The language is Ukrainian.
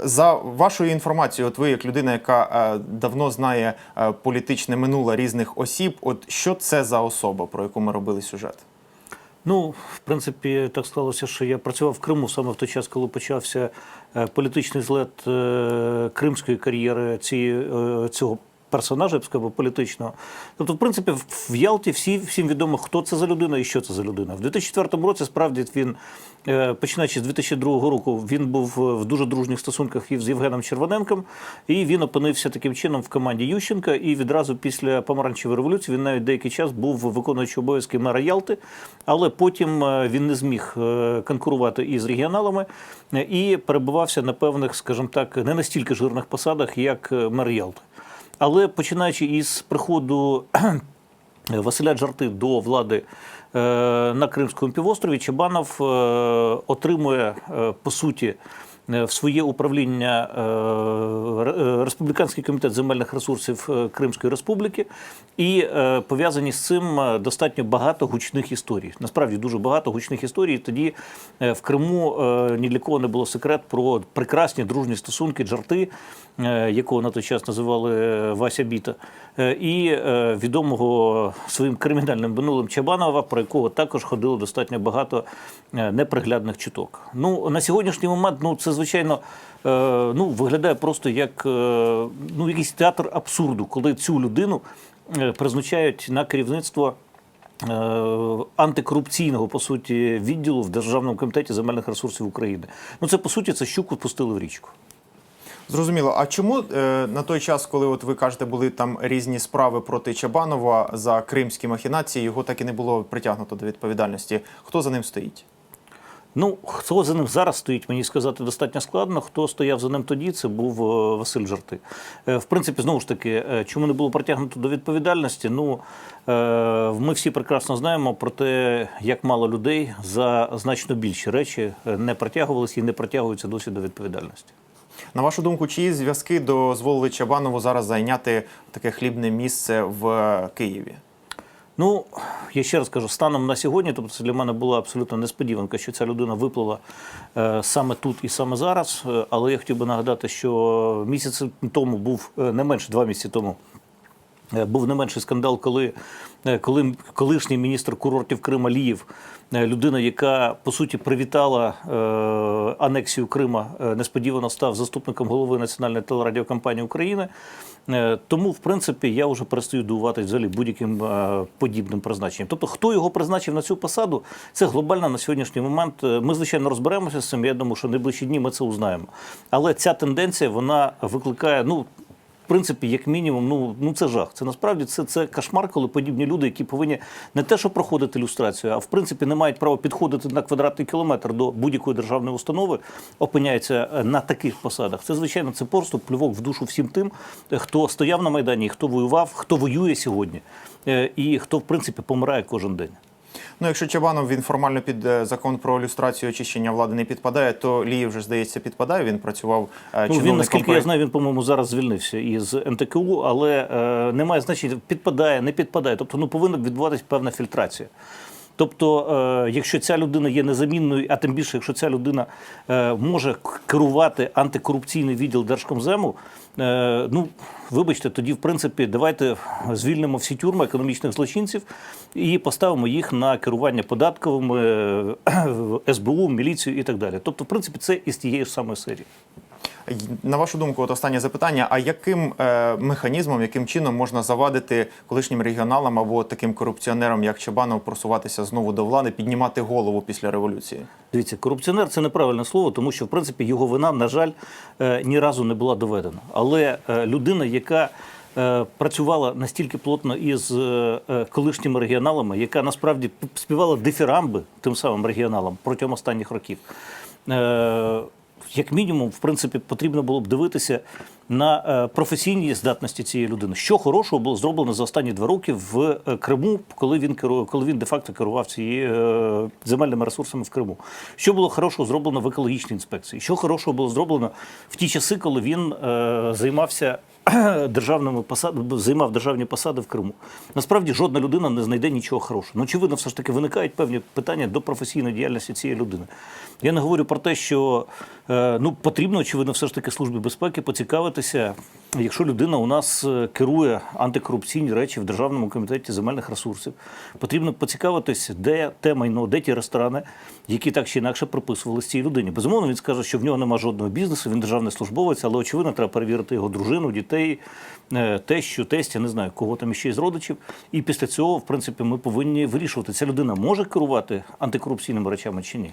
За вашою інформацією, от ви як людина, яка е, давно знає е, політичне минуле різних осіб, от що це за особа, про яку ми робили сюжет? Ну, в принципі, так сталося, що я працював в Криму саме в той час, коли почався е, політичний злет кримської кар'єри цієї, цього персонажа, я б сказав, політичного. Тобто, в принципі, в- Ялті всі, всім відомо, хто це за людина і що це за людина. В 2004 році, справді, він, е, починаючи з 2002 року, він був е, в дуже дружніх стосунках і з Євгеном Червоненком, і він опинився таким чином в команді Ющенка. І відразу після помаранчевої революції він навіть деякий час був виконуючий обов'язки мера Ялти, але потім е, він не зміг конкурувати із регіоналами і перебувався на певних, скажімо так, не настільки жирних посадах, як мер Ялти. Але починаючи із приходу Василя Джарти до влади е, на Кримському півострові, Чебанов е, отримує е, по суті. В своє управління Республіканський комітет земельних ресурсів е, Кримської Республіки, і е, пов'язані з цим е, достатньо багато гучних історій. Насправді дуже багато гучних історій. Тоді е, в Криму е, ні для кого не було секрет про прекрасні дружні стосунки Джарти, е, якого на той час називали е, Вася Біта, е, і е, відомого своїм кримінальним минулим Чабанова, про якого також ходило достатньо багато е, неприглядних чуток. Ну на сьогоднішній момент, ну це звичайно. е, Ну, виглядає просто як е, ну, якийсь театр абсурду, коли цю людину е, призначають на керівництво е, антикорупційного по суті відділу в Державному комітеті земельних ресурсів України. Ну це по суті це щуку пустили в річку. Зрозуміло. А чому е, на той час, коли от ви кажете, були там різні справи проти Чабанова за кримські махінації, його так і не було притягнуто до відповідальності? Хто за ним стоїть? Ну, хто за ним зараз стоїть, мені сказати достатньо складно. Хто стояв за ним тоді, це був е, Василь Жарти. Е, В принципі, знову ж таки, е, чому не було притягнуто до відповідальності? Ну, ми всі прекрасно знаємо про те, як мало людей за значно більші речі не притягувалися і не притягуються досі до відповідальності. На вашу думку, чиї зв'язки дозволили Чабанову зараз зайняти таке хлібне місце в Києві? Ну, я ще раз кажу, станом на сьогодні, тобто це для мене була абсолютно несподіванка, що ця людина виплила е, саме тут і саме зараз. Е, але я хотів би нагадати, що місяць тому був е, не менше два місяці тому. Е, Був не менший скандал, коли, е, коли колишній міністр курортів Крима Ліїв, е, людина, яка по суті привітала е, анексію Крима, несподівано став заступником голови Національної телерадіокомпанії України. Е, Тому, в принципі, я вже перестаю дивуватися взагалі будь-яким е, подібним призначенням. Тобто, хто його призначив на цю посаду, це глобально на сьогоднішній момент. Ми, звичайно, розберемося з цим. Я думаю, що найближчі дні ми це узнаємо. Але ця тенденція вона викликає, ну. Принципі, як мінімум, ну ну це жах. Це насправді це, це кошмар, коли подібні люди, які повинні не те, що проходити люстрацію, а в принципі не мають права підходити на квадратний кілометр до будь-якої державної установи, опиняються е, на таких посадах. Це звичайно це просто плювок в душу всім тим, хто стояв на майдані, хто воював, хто воює сьогодні, е, і хто в принципі помирає кожен день. Ну, якщо Чабанов він формально під е, закон про люстрацію очищення влади не підпадає, то Ліїв вже здається підпадає. Він працював ну, Ну, він, наскільки я знаю, він, по-моєму, зараз звільнився із НТКУ, але е, немає значення, підпадає, не підпадає. Тобто ну, повинна відбуватись певна фільтрація. Тобто, е, якщо ця людина є незамінною, а тим більше, якщо ця людина е, може керувати антикорупційний відділ Держкомзему, е, ну вибачте, тоді в принципі давайте звільнимо всі тюрми економічних злочинців і поставимо їх на керування податковими е, СБУ, міліцію і так далі. Тобто, в принципі, це із тієї ж самої серії. На вашу думку, от останнє запитання: а яким е, механізмом, яким чином можна завадити колишнім регіоналам або таким корупціонерам, як Чабанов, просуватися знову до влади, піднімати голову після революції? Дивіться, корупціонер це неправильне слово, тому що в принципі його вина, на жаль, е, ні разу не була доведена. Але е, людина, яка працювала настільки плотно із колишніми регіоналами, яка насправді співала дифірамби тим самим регіоналам протягом останніх років. Е, Як мінімум, в принципі, потрібно було б дивитися, на професійні здатності цієї людини. Що хорошого було зроблено за останні два роки в е, Криму, коли він керує, коли він де-факто керував цією е, земельними ресурсами в Криму? Що було хорошого зроблено в екологічній інспекції? Що хорошого було зроблено в ті часи, коли він е, займався державними посадами, займав державні посади в Криму? Насправді жодна людина не знайде нічого хорошого. Ну, очевидно, все ж таки виникають певні питання до професійної діяльності цієї людини. Я не говорю про те, що е, ну, потрібно, очевидно, все ж таки Службі безпеки поцікавитися, якщо людина у нас е, керує антикорупційні речі в Державному комітеті земельних ресурсів, потрібно поцікавитися, де те майно, де ті ресторани, які так чи інакше приписували цій людині. Безумовно, він скаже, що в нього немає жодного бізнесу, він державний службовець, але очевидно, треба перевірити його дружину, дітей, е, тещу, тестя, не знаю, кого там іще із родичів. І після цього, в принципі, ми повинні вирішувати, ця людина може керувати антикорупційними речами чи ні.